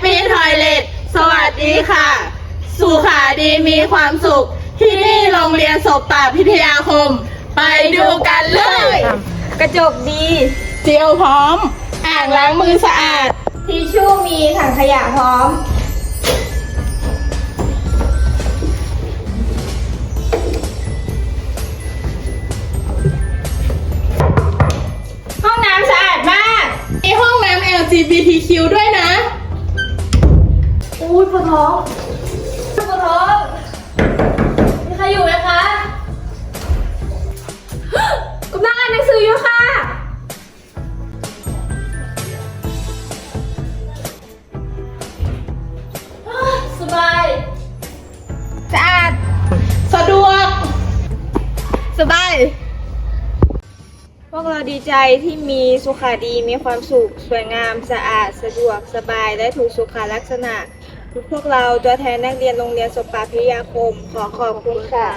Happy Toilet สวัสดีค่ะ สุขาดีมีความสุข ที่นี่โรงเรียนศพป่าพิทยาคม ไปดูกันเลย กระจกดี เจียวพร้อม อ่างล้างมือสะอาด ทิชชู่มีถังขยะพร้อม ห้องน้ำสะอาดมาก มีห้องน้ำ LGBTQ ด้วยนะ อุ้ยปวดท้องปวดท้องมีใครอยู่ไหมคะกำลังอ่านหนังสืออยู่ค่ะ สบาย สะอาด สะดวก สบาย พวกเราดีใจที่มีสุขาดีมีความสุข สวยงาม สะอาด สะดวก สบาย และถูกสุขลักษณะ พวกเราตัวแทนนักเรียนโรงเรียนสปาพิยาคม ขอขอบคุณค่ะ